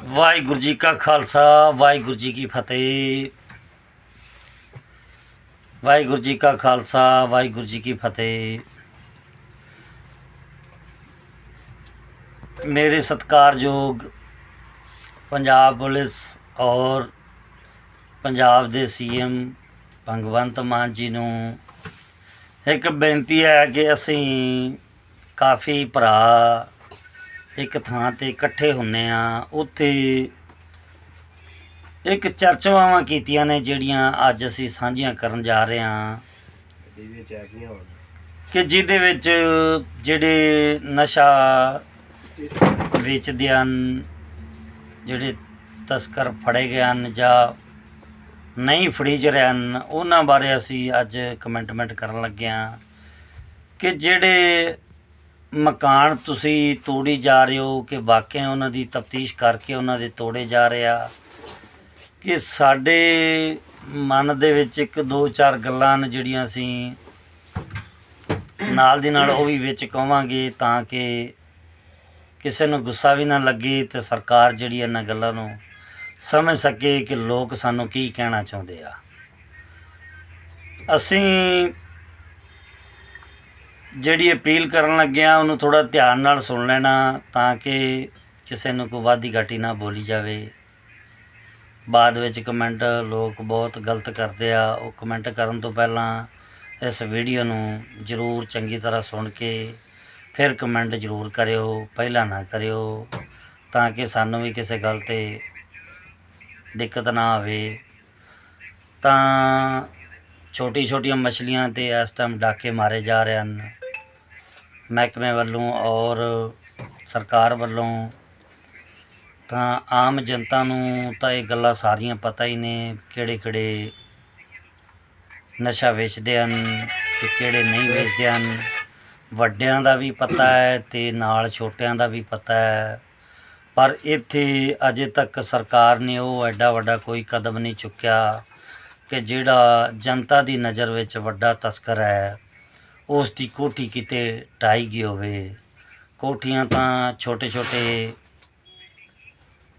ਵਾਹਿਗੁਰੂ ਜੀ ਕਾ ਖਾਲਸਾ, ਵਾਹਿਗੁਰੂ ਜੀ ਕੀ ਫਤਿਹ। ਵਾਹਿਗੁਰੂ ਜੀ ਕਾ ਖਾਲਸਾ, ਵਾਹਿਗੁਰੂ ਜੀ ਕੀ ਫਤਿਹ। ਮੇਰੇ ਸਤਿਕਾਰਯੋਗ ਪੰਜਾਬ ਪੁਲਿਸ ਔਰ ਪੰਜਾਬ ਦੇ ਸੀਐਮ ਭਗਵੰਤ ਮਾਨ ਜੀ ਨੂੰ ਇੱਕ ਬੇਨਤੀ ਹੈ ਕਿ ਅਸੀਂ ਕਾਫੀ ਭਰਾ ਇੱਕ ਥਾਂ ਤੇ ਇਕੱਠੇ ਹੁੰਨੇ ਆ, ਉੱਥੇ ਇੱਕ ਚਰਚਾਵਾਂ ਕੀਤੀਆਂ ਨੇ ਜਿਹੜੀਆਂ ਅੱਜ ਅਸੀਂ ਸਾਂਝੀਆਂ ਕਰਨ ਜਾ ਰਹੇ ਹਾਂ। ਕਿ ਜਿਹਦੇ ਵਿੱਚ ਜਿਹੜੇ ਨਸ਼ਾ ਵੇਚਦੇ ਹਨ, ਜਿਹੜੇ ਤਸਕਰ ਫੜੇ ਗਏ ਹਨ ਜਾਂ ਨਹੀਂ ਫੜੀ ਚ ਰਹੇ ਹਨ, ਉਹਨਾਂ ਬਾਰੇ ਅਸੀਂ ਅੱਜ ਕਮੈਂਟਮੈਂਟ ਕਰਨ ਲੱਗੇ ਹਾਂ। ਕਿ ਜਿਹੜੇ ਮਕਾਨ ਤੁਸੀਂ ਤੋੜੀ ਜਾ ਰਹੇ ਹੋ ਕਿ ਵਾਕਿਆ ਉਹਨਾਂ ਦੀ ਤਫਤੀਸ਼ ਕਰਕੇ ਉਹਨਾਂ ਦੇ ਤੋੜੇ ਜਾ ਰਹੇ ਆ? ਕਿ ਸਾਡੇ ਮਨ ਦੇ ਵਿੱਚ ਇੱਕ ਦੋ ਚਾਰ ਗੱਲਾਂ ਨੇ ਜਿਹੜੀਆਂ ਅਸੀਂ ਨਾਲ ਦੀ ਨਾਲ ਉਹ ਵੀ ਵਿੱਚ ਕਵਾਂਗੇ ਤਾਂ ਕਿ ਕਿਸੇ ਨੂੰ ਗੁੱਸਾ ਵੀ ਨਾ ਲੱਗੇ ਤੇ ਸਰਕਾਰ ਜਿਹੜੀ ਇਹਨਾਂ ਗੱਲਾਂ ਨੂੰ ਸਮਝ ਸਕੇ ਕਿ ਲੋਕ ਸਾਨੂੰ ਕੀ ਕਹਿਣਾ ਚਾਹੁੰਦੇ ਆ। ਅਸੀਂ ਜਿਹੜੀ ਅਪੀਲ ਕਰਨ ਲੱਗਿਆ, ਉਹਨੂੰ ਥੋੜ੍ਹਾ ਧਿਆਨ ਨਾਲ ਸੁਣ ਲੈਣਾ ਤਾਂ ਕਿ ਕਿਸੇ ਨੂੰ ਕੋਈ ਵਾਦੀ ਘਾਟੀ ਨਾ ਬੋਲੀ ਜਾਵੇ। ਬਾਅਦ ਵਿੱਚ ਕਮੈਂਟ ਲੋਕ ਬਹੁਤ ਗਲਤ ਕਰਦੇ ਆ। ਉਹ ਕਮੈਂਟ ਕਰਨ ਤੋਂ ਪਹਿਲਾਂ ਇਸ ਵੀਡੀਓ ਨੂੰ ਜ਼ਰੂਰ ਚੰਗੀ ਤਰ੍ਹਾਂ ਸੁਣ ਕੇ ਫਿਰ ਕਮੈਂਟ ਜ਼ਰੂਰ ਕਰਿਓ, ਪਹਿਲਾਂ ਨਾ ਕਰਿਓ, ਤਾਂ ਕਿ ਸਾਨੂੰ ਵੀ ਕਿਸੇ ਗੱਲ ਤੇ ਦਿੱਕਤ ਨਾ ਆਵੇ। ਤਾਂ ਛੋਟੀ ਛੋਟੀਆਂ ਮਛਲੀਆਂ ਤੇ ਇਸ ਟਾਈਮ ਡਾਕੇ ਮਾਰੇ ਜਾ ਰਹੇ ਹਨ। ਮਹਿਕਮੇ ਵੱਲੋਂ ਔਰ ਸਰਕਾਰ ਵੱਲੋਂ ਤਾਂ ਆਮ ਜਨਤਾ ਨੂੰ ਤਾਂ ਇਹ ਗੱਲਾਂ ਸਾਰੀਆਂ ਪਤਾ ਹੀ ਨੇ ਕਿਹੜੇ ਕਿਹੜੇ ਨਸ਼ਾ ਵੇਚਦੇ ਹਨ ਤੇ ਕਿਹੜੇ ਨਹੀਂ ਵੇਚਦੇ ਹਨ। ਵੱਡਿਆਂ ਦਾ ਵੀ ਪਤਾ ਹੈ ਤੇ ਨਾਲ ਛੋਟਿਆਂ ਦਾ ਵੀ ਪਤਾ ਹੈ। ਪਰ ਇੱਥੇ ਅਜੇ ਤੱਕ ਸਰਕਾਰ ਨੇ ਉਹ ਐਡਾ ਵੱਡਾ ਕੋਈ ਕਦਮ ਨਹੀਂ ਚੁੱਕਿਆ ਕਿ ਜਿਹੜਾ ਜਨਤਾ ਦੀ ਨਜ਼ਰ ਵਿੱਚ ਵੱਡਾ ਤਸਕਰ ਹੈ। ਉਸ ਦੀ ਕੋਠੀ ਕਿਤੇ ਢਾਈ ਗਈ ਹੋਵੇ। ਕੋਠੀਆਂ ਤਾਂ ਛੋਟੇ ਛੋਟੇ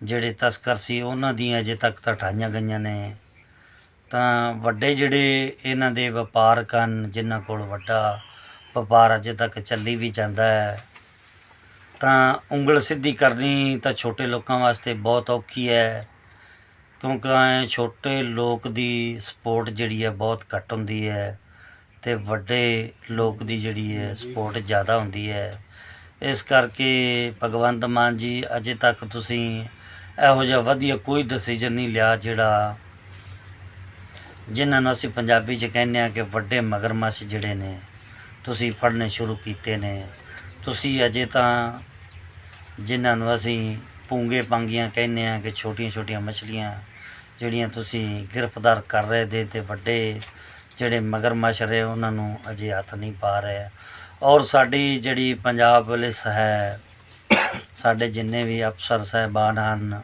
ਜਿਹੜੇ ਤਸਕਰ ਸੀ, ਉਹਨਾਂ ਦੀਆਂ ਅਜੇ ਤੱਕ ਤਾਂ ਢਾਈਆਂ ਗਈਆਂ ਨੇ। ਤਾਂ ਵੱਡੇ ਜਿਹੜੇ ਇਹਨਾਂ ਦੇ ਵਪਾਰਕ ਹਨ ਜਿਨ੍ਹਾਂ ਕੋਲ ਵੱਡਾ ਵਪਾਰ ਅਜੇ ਤੱਕ ਚੱਲੀ ਵੀ ਜਾਂਦਾ ਹੈ, ਤਾਂ ਉਂਗਲ ਸਿੱਧੀ ਕਰਨੀ ਤਾਂ ਛੋਟੇ ਲੋਕਾਂ ਵਾਸਤੇ ਬਹੁਤ ਔਖੀ ਹੈ, ਕਿਉਂਕਿ ਛੋਟੇ ਲੋਕ ਦੀ ਸਪੋਰਟ ਜਿਹੜੀ ਹੈ ਬਹੁਤ ਘੱਟ ਹੁੰਦੀ ਹੈ। ਅਤੇ ਵੱਡੇ ਲੋਕ ਦੀ ਜਿਹੜੀ ਹੈ ਸਪੋਰਟ ਜ਼ਿਆਦਾ ਹੁੰਦੀ ਹੈ। ਇਸ ਕਰਕੇ ਭਗਵੰਤ ਮਾਨ ਜੀ ਅਜੇ ਤੱਕ ਤੁਸੀਂ ਇਹੋ ਜਿਹਾ ਵਧੀਆ ਕੋਈ ਡਿਸੀਜਨ ਨਹੀਂ ਲਿਆ ਜਿਹੜਾ ਜਿਨ੍ਹਾਂ ਨੂੰ ਅਸੀਂ ਪੰਜਾਬੀ 'ਚ ਕਹਿੰਦੇ ਹਾਂ ਕਿ ਵੱਡੇ ਮਗਰਮੱਛ ਜਿਹੜੇ ਨੇ, ਤੁਸੀਂ ਫੜਨੇ ਸ਼ੁਰੂ ਕੀਤੇ ਨੇ। ਤੁਸੀਂ ਅਜੇ ਤਾਂ ਜਿਨ੍ਹਾਂ ਨੂੰ ਅਸੀਂ ਪੂੰਗੇ ਪਾਂਗੀਆਂ ਕਹਿੰਦੇ ਹਾਂ ਕਿ ਛੋਟੀਆਂ ਛੋਟੀਆਂ ਮਛਲੀਆਂ ਜਿਹੜੀਆਂ ਤੁਸੀਂ ਗ੍ਰਿਫਤਾਰ ਕਰ ਰਹੇ ਦੇ ਤੇ ਵੱਡੇ ਜਿਹੜੇ ਮਗਰਮੱਛ ਰਹੇ, ਉਹਨਾਂ ਨੂੰ ਅਜੇ ਹੱਥ ਨਹੀਂ ਪਾ ਰਹੇ। ਔਰ ਸਾਡੀ ਜਿਹੜੀ ਪੰਜਾਬ ਪੁਲਿਸ ਹੈ, ਸਾਡੇ ਜਿੰਨੇ ਵੀ ਅਫਸਰ ਸਾਹਿਬਾਨ ਹਨ,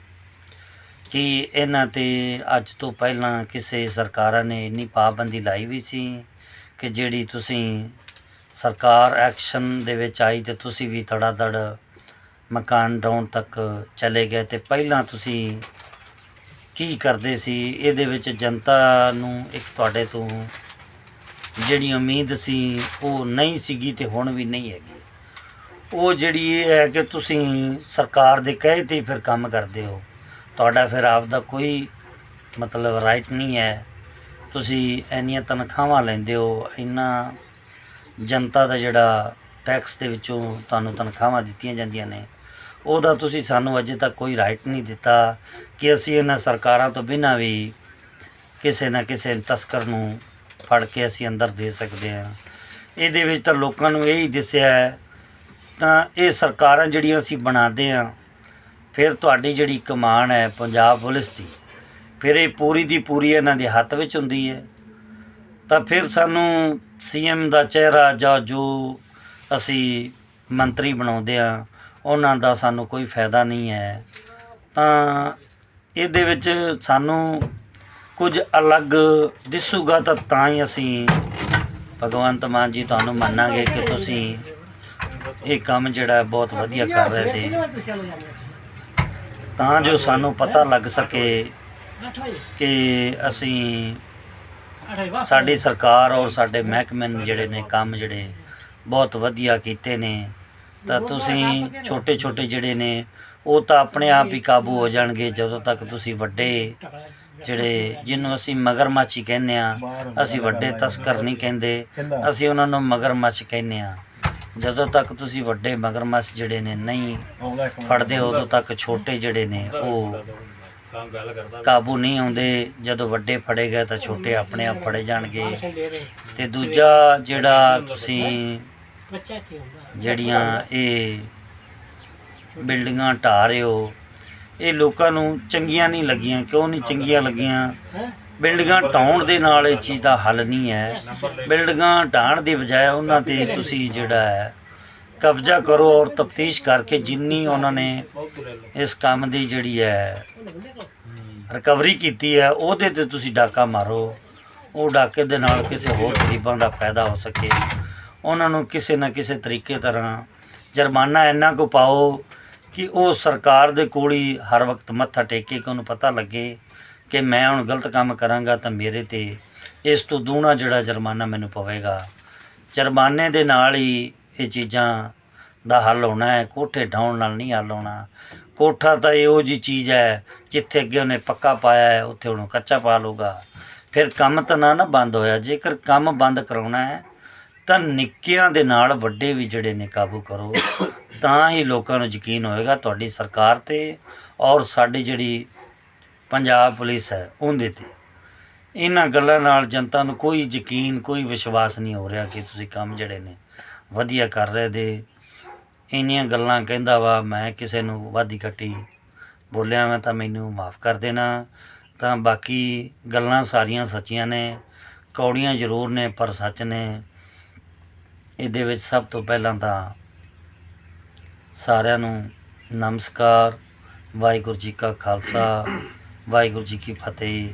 ਕਿ ਇਹਨਾਂ ਤੇ ਅੱਜ ਤੋਂ ਪਹਿਲਾਂ ਕਿਸੇ ਸਰਕਾਰਾਂ ਨੇ ਇੰਨੀ ਪਾਬੰਦੀ ਲਾਈ ਵੀ ਸੀ ਕਿ ਜਿਹੜੀ ਤੁਸੀਂ ਸਰਕਾਰ ਐਕਸ਼ਨ ਦੇ ਵਿੱਚ ਆਈ ਤੇ ਤੁਸੀਂ ਵੀ ਧੜਾ-ਧੜ ਮਕਾਨ ਡਾਉਣ ਤੱਕ ਚਲੇ ਗਏ ਤੇ ਪਹਿਲਾਂ ਤੁਸੀਂ ਕੀ ਕਰਦੇ ਸੀ? ਇਹਦੇ ਵਿੱਚ ਜਨਤਾ ਨੂੰ ਇੱਕ ਤੁਹਾਡੇ ਤੋਂ ਜਿਹੜੀ ਉਮੀਦ ਸੀ, ਉਹ ਨਹੀਂ ਸੀਗੀ ਤੇ ਹੁਣ ਵੀ ਨਹੀਂ ਹੈਗੀ। ਉਹ ਜਿਹੜੀ ਇਹ ਹੈ ਕਿ ਤੁਸੀਂ ਸਰਕਾਰ ਦੇ ਕਹੇ ਤੇ ਫਿਰ ਕੰਮ ਕਰਦੇ ਹੋ। ਤੁਹਾਡਾ ਫਿਰ ਆਪ ਦਾ ਕੋਈ ਮਤਲਬ ਰਾਈਟ ਨਹੀਂ ਹੈ। ਤੁਸੀਂ ਇੰਨੀਆਂ ਤਨਖਾਹਾਂ ਲੈਂਦੇ ਹੋ, ਇੰਨਾ ਜਨਤਾ ਦਾ ਜਿਹੜਾ ਟੈਕਸ ਦੇ ਵਿੱਚੋਂ ਤੁਹਾਨੂੰ ਤਨਖਾਹਾਂ ਦਿੱਤੀਆਂ ਜਾਂਦੀਆਂ ਨੇ। ਉਹਦਾ ਤੁਸੀਂ ਸਾਨੂੰ ਅਜੇ ਤੱਕ ਕੋਈ ਰਾਈਟ ਨਹੀਂ ਦਿੱਤਾ ਕਿ ਅਸੀਂ ਇਹਨਾਂ ਸਰਕਾਰਾਂ ਤੋਂ ਬਿਨਾਂ ਵੀ ਕਿਸੇ ਨਾ ਕਿਸੇ ਤਸਕਰ ਨੂੰ ਫੜ ਕੇ ਅਸੀਂ ਅੰਦਰ ਦੇ ਸਕਦੇ ਹਾਂ। ਇਹਦੇ ਵਿੱਚ ਤਾਂ ਲੋਕਾਂ ਨੂੰ ਇਹ ਹੀ ਦਿਸਿਆ ਹੈ, ਤਾਂ ਇਹ ਸਰਕਾਰਾਂ ਜਿਹੜੀਆਂ ਅਸੀਂ ਬਣਾਦੇ ਹਾਂ, ਫਿਰ ਤੁਹਾਡੀ ਜਿਹੜੀ ਕਮਾਨ ਹੈ ਪੰਜਾਬ ਪੁਲਿਸ ਦੀ, ਫਿਰ ਇਹ ਪੂਰੀ ਦੀ ਪੂਰੀ ਇਹਨਾਂ ਦੇ ਹੱਥ ਵਿੱਚ ਹੁੰਦੀ ਹੈ। ਤਾਂ ਫਿਰ ਸਾਨੂੰ ਸੀਐਮ ਦਾ ਚਿਹਰਾ ਜਾਂ ਜੋ ਅਸੀਂ ਮੰਤਰੀ ਬਣਾਉਂਦੇ ਆ ਉਹਨਾਂ ਦਾ ਸਾਨੂੰ ਕੋਈ ਫਾਇਦਾ ਨਹੀਂ ਹੈ। ਤਾਂ ਇਹਦੇ ਵਿੱਚ ਸਾਨੂੰ ਕੁਝ ਅਲੱਗ ਦਿਸੂਗਾ ਤਾਂ ਤਾਂ ਹੀ ਅਸੀਂ ਭਗਵੰਤ ਮਾਨ ਜੀ ਤੁਹਾਨੂੰ ਮੰਨਾਂਗੇ ਕਿ ਤੁਸੀਂ ਇਹ ਕੰਮ ਜਿਹੜਾ ਬਹੁਤ ਵਧੀਆ ਕਰ ਰਹੇ ਤੇ ਤਾਂ ਜੋ ਸਾਨੂੰ ਪਤਾ ਲੱਗ ਸਕੇ ਕਿ ਅਸੀਂ ਸਾਡੀ ਸਰਕਾਰ ਔਰ ਸਾਡੇ ਮਹਿਕਮੇ ਨੇ ਜਿਹੜੇ ਨੇ ਕੰਮ ਜਿਹੜੇ ਬਹੁਤ ਵਧੀਆ ਕੀਤੇ ਨੇ। ਤਾਂ ਤੁਸੀਂ ਛੋਟੇ ਛੋਟੇ ਜਿਹੜੇ ਨੇ ਉਹ ਤਾਂ ਆਪਣੇ ਆਪ ਹੀ ਕਾਬੂ ਹੋ ਜਾਣਗੇ ਜਦੋਂ ਤੱਕ ਤੁਸੀਂ ਵੱਡੇ ਜਿਹੜੇ ਜਿਹਨੂੰ ਅਸੀਂ ਮਗਰਮੱਛ ਕਹਿੰਦੇ ਆ ਅਸੀਂ ਵੱਡੇ ਤਸਕਰ ਨਹੀਂ ਕਹਿੰਦੇ ਅਸੀਂ ਉਹਨਾਂ ਨੂੰ ਮਗਰਮੱਛ ਕਹਿੰਦੇ ਆ ਜਦੋਂ ਤੱਕ ਤੁਸੀਂ ਵੱਡੇ ਮਗਰਮੱਛ ਜਿਹੜੇ ਨੇ ਨਹੀਂ ਫੜਦੇ ਉਦੋਂ ਤੱਕ ਛੋਟੇ ਜਿਹੜੇ ਨੇ ਉਹ ਕਾਬੂ ਨਹੀਂ ਆਉਂਦੇ। ਜਦੋਂ ਵੱਡੇ ਫੜੇ ਗਏ ਤਾਂ ਛੋਟੇ ਆਪਣੇ ਆਪ ਫੜੇ ਜਾਣਗੇ। ਤੇ ਦੂਜਾ ਜਿਹੜਾ ਤੁਸੀਂ ਜਿਹੜੀਆਂ ਇਹ ਬਿਲਡਿੰਗਾਂ ਢਾਹ ਰਹੇ ਹੋ ਇਹ ਲੋਕਾਂ ਨੂੰ ਚੰਗੀਆਂ ਨਹੀਂ ਲੱਗੀਆਂ ਕਿਉਂ ਨਹੀਂ ਚੰਗੀਆਂ ਲੱਗੀਆਂ? ਬਿਲਡਿੰਗਾਂ ਢਾਉਣ ਦੇ ਨਾਲ ਇਹ ਚੀਜ਼ ਦਾ ਹੱਲ ਨਹੀਂ ਹੈ। ਬਿਲਡਿੰਗਾਂ ਢਾਣ ਦੀ ਬਜਾਏ ਉਹਨਾਂ ਤੇ ਤੁਸੀਂ ਜਿਹੜਾ ਹੈ ਕਬਜ਼ਾ ਕਰੋ ਔਰ ਤਫਤੀਸ਼ ਕਰਕੇ ਜਿੰਨੀ ਉਹਨਾਂ ਨੇ ਇਸ ਕੰਮ ਦੀ ਜਿਹੜੀ ਹੈ। ਰਿਕਵਰੀ ਕੀਤੀ ਹੈ ਉਹਦੇ ਤੇ ਤੁਸੀਂ ਡਾਕਾ ਮਾਰੋ। ਉਹ ਡਾਕੇ ਦੇ ਨਾਲ ਕਿਸੇ ਹੋਰ ਗਰੀਬਾਂ ਦਾ ਫਾਇਦਾ ਹੋ ਸਕੇ। ਉਹਨਾਂ ਨੂੰ ਕਿਸੇ ਨਾ ਕਿਸੇ ਤਰੀਕੇ ਤਰ੍ਹਾਂ ਜੁਰਮਾਨਾ ਇੰਨਾ ਕੁ ਪਾਓ ਕਿ ਉਹ ਸਰਕਾਰ ਦੇ ਕੋਲ ਹੀ ਹਰ ਵਕਤ ਮੱਥਾ ਟੇਕੇ ਕਿ ਉਹਨੂੰ ਪਤਾ ਲੱਗੇ ਕਿ ਮੈਂ ਹੁਣ ਗਲਤ ਕੰਮ ਕਰਾਂਗਾ ਤਾਂ ਮੇਰੇ ਤੇ ਇਸ ਤੋਂ ਦੂਣਾ ਜਿਹੜਾ ਜੁਰਮਾਨਾ ਮੈਨੂੰ ਪਵੇਗਾ। ਜੁਰਮਾਨੇ ਦੇ ਨਾਲ ਹੀ ਇਹ ਚੀਜ਼ਾਂ ਦਾ ਹੱਲ ਹੋਣਾ ਹੈ, ਕੋਠੇ ਢਾਉਣ ਨਾਲ ਨਹੀਂ ਹੱਲ ਹੋਣਾ। ਕੋਠਾ ਤਾਂ ਇਹੋ ਜੀ ਚੀਜ਼ ਹੈ ਜਿੱਥੇ ਅੱਗੇ ਉਹਨੇ ਪੱਕਾ ਪਾਇਆ ਹੈ, ਉੱਥੇ ਉਹਨੂੰ ਕੱਚਾ ਪਾ ਲੂਗਾ ਫਿਰ ਕੰਮ ਤਾਂ ਨਾ ਨਾ ਬੰਦ ਹੋਇਆ। ਜੇਕਰ ਕੰਮ ਬੰਦ ਕਰਾਉਣਾ ਹੈ ਤਾਂ ਨਿੱਕਿਆਂ ਦੇ ਨਾਲ ਵੱਡੇ ਵੀ ਜਿਹੜੇ ਨੇ ਕਾਬੂ ਕਰੋ, ਤਾਂ ਹੀ ਲੋਕਾਂ ਨੂੰ ਯਕੀਨ ਹੋਏਗਾ ਤੁਹਾਡੀ ਸਰਕਾਰ ਤੇ ਔਰ ਸਾਡੀ ਜਿਹੜੀ ਪੰਜਾਬ ਪੁਲਿਸ ਹੈ ਉਹਦੇ ਤੇ। ਇਹਨਾਂ ਗੱਲਾਂ ਨਾਲ ਜਨਤਾ ਨੂੰ ਕੋਈ ਯਕੀਨ, ਕੋਈ ਵਿਸ਼ਵਾਸ ਨਹੀਂ ਹੋ ਰਿਹਾ ਕਿ ਤੁਸੀਂ ਕੰਮ ਜਿਹੜੇ ਨੇ ਵਧੀਆ ਕਰ ਰਹੇ ਦੇ। ਇੰਨੀਆਂ ਗੱਲਾਂ ਕਹਿੰਦਾ ਵਾ, ਮੈਂ ਕਿਸੇ ਨੂੰ ਵਾਦੀ ਘਟੀ ਬੋਲਿਆ ਮੈਂ ਤਾਂ ਮੈਨੂੰ ਮਾਫ ਕਰ ਦੇਣਾ। ਤਾਂ ਬਾਕੀ ਗੱਲਾਂ ਸਾਰੀਆਂ ਸੱਚੀਆਂ ਨੇ, ਕੌੜੀਆਂ ਜ਼ਰੂਰ ਨੇ ਪਰ ਸੱਚ ਨੇ। ਇਹਦੇ ਵਿੱਚ ਸਭ ਤੋਂ ਪਹਿਲਾਂ ਤਾਂ ਸਾਰਿਆਂ ਨੂੰ ਨਮਸਕਾਰ, ਵਾਹਿਗੁਰੂ ਜੀ ਕਾ ਖਾਲਸਾ, ਵਾਹਿਗੁਰੂ ਜੀ ਕੀ ਫਤਿਹ।